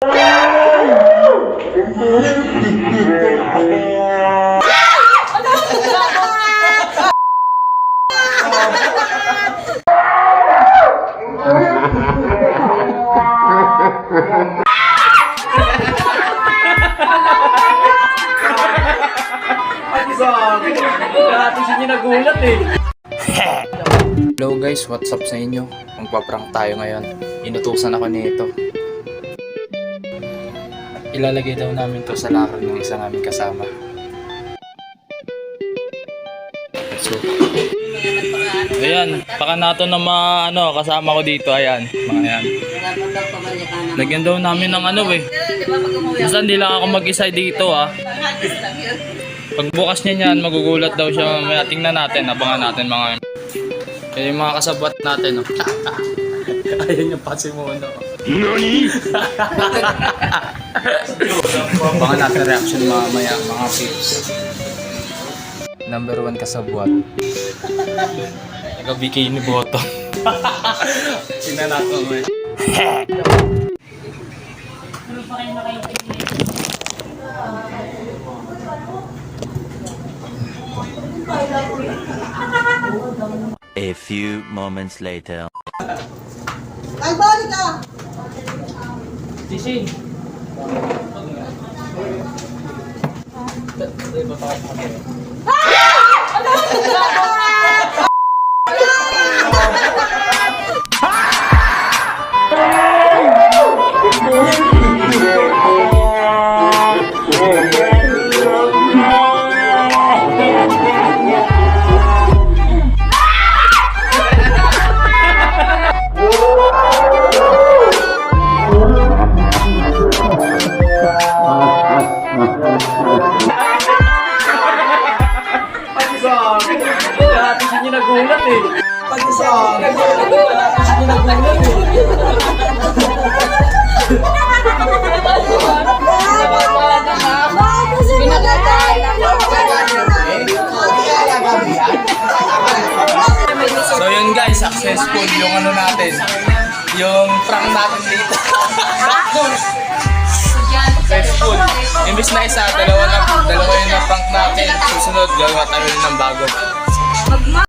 Hello guys, what's up sa inyo? Magpa-prank tayo ngayon. Inutusan ako nito. Ilalagay daw namin to sa locker ng isa namin kasama. So, ayan, baka nato na mga ano, kasama ko dito, ayan, mga yan. Lagyan daw namin ng ano eh. Basta hindi lang ako mag-isa dito ah. Pagbukas niya niyan, magugulat daw siya mamaya. Tingnan natin, abangan natin mga kaya yung mga kasabot natin, no? Ayun yung pasimuno. Nani? Baka natin reaction mamaya, mga pips. Number one kasabwat. Nag-bikini bottom. Tingnan natin mamaya. A few moments later. Nagbalik ka! Sising. Dati siya niya nagulat eh. So yun guys, successful yung ano natin. Yung prank natin dito. successful. Imbis na isa, dalawa na, dalawa yung na prank natin. Susunod, gagawa tayo ng bago.